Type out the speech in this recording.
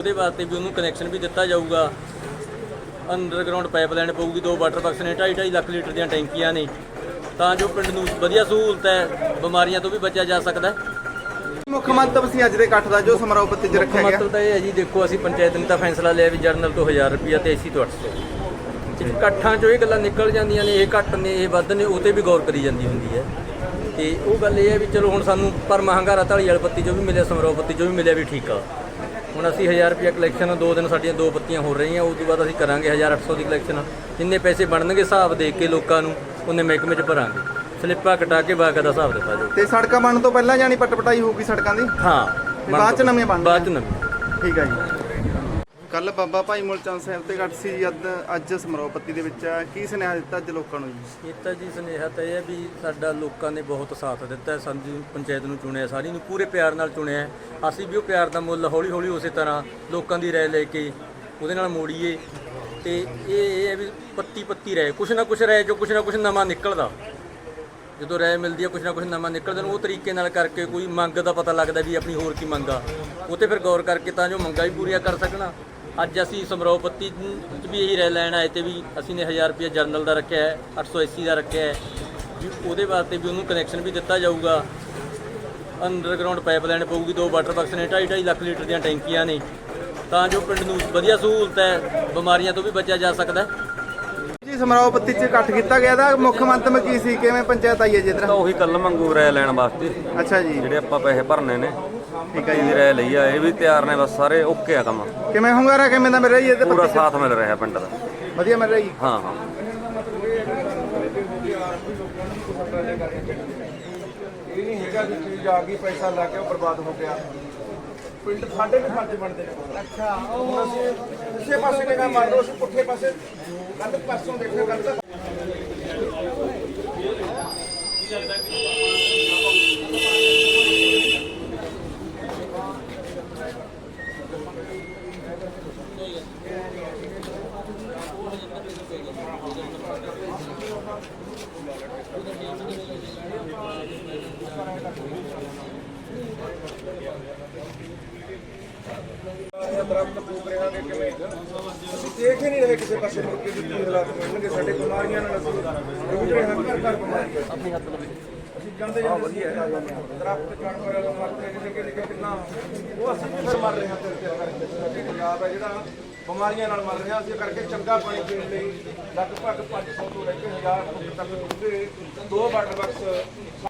ਉਹਦੇ ਵਾਸਤੇ ਵੀ ਉਹਨੂੰ ਕਨੈਕਸ਼ਨ ਵੀ ਦਿੱਤਾ ਜਾਊਗਾ। ਅੰਡਰਗਰਾਉਂਡ ਪਾਈਪਲਾਈਨ ਪਊਗੀ ਦੋ ਵਾਟਰ ਬਾਕਸ ਨੇ 2.5 ਲੱਖ ਲੀਟਰ ਦੀਆਂ ਟੈਂਕੀਆਂ ਨੇ। ਤਾਂ ਜੋ ਪਿੰਡ ਨੂੰ ਵਧੀਆ ਸਹੂਲਤ ਹੈ ਬਿਮਾਰੀਆਂ ਤੋਂ ਵੀ ਬਚਿਆ ਜਾ ਸਕਦਾ ਹੈ। ਮੁੱਖ ਮੰਤਵ ਸੀ ਅੱਜ ਦੇ ਇਕੱਠ ਦਾ ਜੋ ਸਮਾਰੋਹ ਚ ਰੱਖਿਆ ਗਿਆ। ਮਤਲਬ ਤਾਂ ਇਹ ਹੈ ਜੀ ਦੇਖੋ ਅਸੀਂ ਪੰਚਾਇਤ ਨੇ ਤਾਂ ਫੈਸਲਾ ਲਿਆ ਵੀ ਜਰਨਲ ਤੋਂ 1000 ਰੁਪਿਆ ਤੇ ਏਸੀ ਤੋਂ 800 ਜੇ ਇਕੱਠਾਂ ਚੋਂ ਇਹ ਗੱਲਾਂ ਨਿਕਲ ਜਾਂਦੀਆਂ ਨੇ ਇਹ ਘੱਟ ਨੇ ਇਹ ਵੱਧ ਨੇ ਉਹ ਤੇ ਵੀ ਗੌਰ ਕਰੀ ਜਾਂਦੀ ਹੁੰਦੀ ਹੈ। ਤੇ ਉਹ ਗੱਲ ਇਹ ਹੈ ਵੀ ਚਲੋ ਹੁਣ ਸਾਨੂੰ ਪਰ ਮਹੰਗਾਰਾ ਢਾਲੀ ਵਾਲੀ ਪੱਤੀ ਜੋ ਵੀ ਮਿਲਿਆ ਸਮਰੋਹ ਪੱਤੀ ਜੋ ਵੀ ਮਿਲਿਆ ਵੀ ਠੀਕ ਆ। ਹੁਣ ਅਸੀਂ 1000 ਰੁਪਿਆ ਕਲੈਕਸ਼ਨ ਦੋ ਦਿਨ ਸਾਡੀਆਂ ਦੋ ਪੱਤੀਆਂ ਹੋ ਰਹੀਆਂ ਉਸ ਤੋਂ ਬਾਅਦ ਅਸੀਂ ਕਰਾਂਗੇ 1800 ਦੀ ਕਲੈਕਸ਼ਨ ਜਿੰਨੇ ਪੈਸੇ ਬਣਨਗੇ ਹਿਸਾਬ ਦੇ ਕੇ ਲੋਕਾਂ ਨੂੰ ਉਹਨੇ ਮਹਿਕਮੇ 'ਚ ਭਰਾਂਗੇ। ਸਲਿੱਪਾਂ ਕਟਾ ਕੇ ਬਾਕੀ ਦਾ ਹਿਸਾਬ ਦਿੱਤਾ ਜਾਊ ਤੇ ਸੜਕਾਂ ਬਣਨ ਤੋਂ ਪਹਿਲਾਂ ਜਾਨੀ ਪੱਟ ਪਟਾਈ ਹੋਊਗੀ ਸੜਕਾਂ ਦੀ? ਹਾਂ ਬਾਅਦ 'ਚ ਨਵੀਆਂ ਬਣਨੀਆਂ। ਬਾਅਦ ਚ ਨਵੀਆਂ। ਠੀਕ ਹੈ ਜੀ। ਕੱਲ ਬਾਬਾ ਭਾਈ ਮੁਲਚੰਦ ਸਾਹਿਬ ਤੇ ਇਕੱਠ ਸੀ ਅੱਜ ਅੱਜ ਸਮਾਰੋਹ ਦੇ ਵਿੱਚ ਕੀ ਸੁਨੇਹਾ ਦਿੱਤਾ ਅੱਜ ਲੋਕਾਂ ਨੂੰ ਜੀ? ਇਹ ਤਾਂ ਜੀ ਸੁਨੇਹਾ ਤਾਂ ਇਹ ਹੈ ਵੀ ਸਾਡਾ ਲੋਕਾਂ ਨੇ ਬਹੁਤ ਸਾਥ ਦਿੱਤਾ ਹੈ ਸਾਨੂੰ ਪੰਚਾਇਤ ਨੂੰ ਚੁਣਿਆ, ਸਾਰੀ ਨੂੰ ਪੂਰੇ ਪਿਆਰ ਨਾਲ ਚੁਣਿਆ। ਅਸੀਂ ਵੀ ਉਹ ਪਿਆਰ ਦਾ ਮੁੱਲ ਹੌਲੀ ਹੌਲੀ ਉਸੇ ਤਰ੍ਹਾਂ ਲੋਕਾਂ ਦੀ ਰਾਏ ਲੈ ਕੇ ਉਹਦੇ ਨਾਲ ਮੋੜੀਏ। ਤੇ ਇਹ ਇਹ ਹੈ ਵੀ ਪੱਤੀ ਪੱਤੀ ਰਹੇ ਕੁਛ ਨਾ ਕੁਛ ਰਾਏ ਜੋ ਕੁਛ ਨਾ ਕੁਛ ਨਵਾਂ ਨਿਕਲਦਾ। ਜਦੋਂ ਰਾਏ ਮਿਲਦੀ ਹੈ ਕੁਛ ਨਾ ਕੁਛ ਨਵਾਂ ਨਿਕਲਦਾ, ਉਹ ਤਰੀਕੇ ਨਾਲ ਕਰਕੇ ਕੋਈ ਮੰਗ ਦਾ ਪਤਾ ਲੱਗਦਾ ਵੀ ਆਪਣੀ ਹੋਰ ਕੀ ਮੰਗ ਆ। ਉਹ ਤੇ ਫਿਰ ਗੌਰ ਕਰਕੇ ਤਾਂ ਜੋ ਮੰਗਾਂ ਵੀ ਪੂਰੀਆਂ ਕਰ ਸਕਣਾ। ਅੱਜ ਅਸੀਂ ਸਮਰੋਹ ਪੱਤੀ 'ਚ ਵੀ ਇਹੀ ਰਾਏ ਲੈਣ ਆਏ ਤੇ ਵੀ ਅਸੀਂ ਨੇ 1000 ਰੁਪਏ ਜਰਨਲ ਦਾ ਰੱਖਿਆ ਹੈ 880 ਦਾ ਰੱਖਿਆ ਹੈ ਵੀ ਉਹਦੇ ਵਾਸਤੇ ਵੀ ਉਹਨੂੰ ਕਨੈਕਸ਼ਨ ਵੀ ਦਿੱਤਾ ਜਾਊਗਾ। ਅੰਡਰਗਰਾਉਂਡ ਪਾਈਪਲਾਈਨ ਪਊਗੀ ਦੋ ਵਾਟਰ ਬਾਕਸ ਨੇ 2.5 ਲੱਖ ਲੀਟਰ ਦੀਆਂ ਟੈਂਕੀਆਂ ਨੇ। ਤਾਂ ਜੋ ਪਿੰਡ ਨੂੰ ਵਧੀਆ ਸਹੂਲਤ ਹੈ ਬਿਮਾਰੀਆਂ ਤੋਂ ਵੀ ਬਚਿਆ ਜਾ ਸਕਦਾ ਹੈ। ਜੀ ਸਮਾਰੋਹ ਪੱਤੀ 'ਚ ਇਕੱਠ ਕੀਤਾ ਗਿਆ ਦਾ ਮੁੱਖ ਮੰਤਵ ਕੀ ਸੀ? ਕਿਵੇਂ ਪੰਚਾਇਤ ਆਈ ਹੈ ਜੀ ਇੱਧਰ ਤਾਂ ਉਹੀ ਕੱਲ ਮੰਗੂ ਰਾਇ ਲੈਣ ਵਾਸਤੇ। ਅੱਛਾ ਜੀ। ਜਿਹੜੇ ਆਪਾਂ ਪੈਸੇ ਭਰਨੇ ਨੇ। ਠੀਕ ਹੈ ਜੀ। ਰਾਇ ਲਈ ਆ ਇਹ ਵੀ ਤਿਆਰ ਨੇ ਬਸ ਸਾਰੇ ਓਕੇ ਆ ਕੰਮ। ਕਿਵੇਂ ਹੁੰਗਾਰਾ ਕਿਵੇਂ ਦਾ ਮਿਲ ਰਹੀ ਹੈ ਇਹਦੇ ਪੂਰਾ? ਸਾਥ ਮਿਲ ਰਿਹਾ ਪਿੰਡ ਦਾ। ਵਧੀਆ ਮਿਲ ਰਹੀ ਹਾਂ ਹਾਂ। ਇਹ ਨਹੀਂ ਹੈਗਾ ਕਿ ਚੀਜ਼ ਆ ਗਈ ਪੈਸਾ ਲਾ ਕੇ ਉਹ ਬਰਬਾਦ ਹੋ ਗਿਆ। ਪਿੰਡ ਸਾਡੇ ਵੀ ਫਰਜ਼ ਬਣਦੇ ਨੇ। ਅੱਛਾ ਅਸੀਂ ਕਿਸੇ ਪਾਸੇ ਨਿਗਾਹ ਮਾਰ ਲਓ ਅਸੀਂ ਪੁੱਠੇ ਪਾਸੇ ਕੱਲ ਪਰਸੋਂ ਦੇਖਿਆ ਕੱਲ ਦਰਖਤ ਫੂਕ ਰਹੇ ਹਾਂ ਕਿ ਕਿਵੇਂ ਅਸੀਂ ਦੇਖ ਹੀ ਨਹੀਂ ਰਹੇ ਕਿਸੇ ਪਾਸੇ ਮੁੜ ਕੇ ਕੀ ਹਾਲਾਤ ਹੋਣਗੇ ਸਾਡੇ ਬਿਮਾਰੀਆਂ ਨਾਲ ਅਸੀਂ ਰੋਜ਼ ਰਹੇ ਹਾਂ ਘਰ ਘਰ ਬਿਮਾਰੀਆਂ ਆਪਣੀ ਹੱਥ ਅਸੀਂ ਜਾਂਦੇ ਜਾਂਦੇ ਵਧੀਆ ਦਰਖਤ ਜਾਨਵਰ ਮਰਦੇ ਜਿਹੜੇ ਕਿ ਕਿ ਕਿੰਨਾ ਉਹ ਅਸੀਂ ਵੀ ਫਿਰ ਮਰ ਰਹੇ ਹਾਂ। ਕਰਕੇ ਸਾਡੇ ਪੰਜਾਬ ਹੈ ਜਿਹੜਾ ਬਿਮਾਰੀਆਂ ਨਾਲ ਮਰ ਰਿਹਾ ਅਸੀਂ ਕਰਕੇ ਚੰਗਾ ਪਾਣੀ ਪੀਣ ਲਈ ਲਗਭਗ 500 ਤੋਂ ਲੈ ਕੇ 1000 ਫੁੱਟ ਤੱਕ ਡੂੰਘੇ ਦੋ ਵਾਟਰ ਬਾਕਸ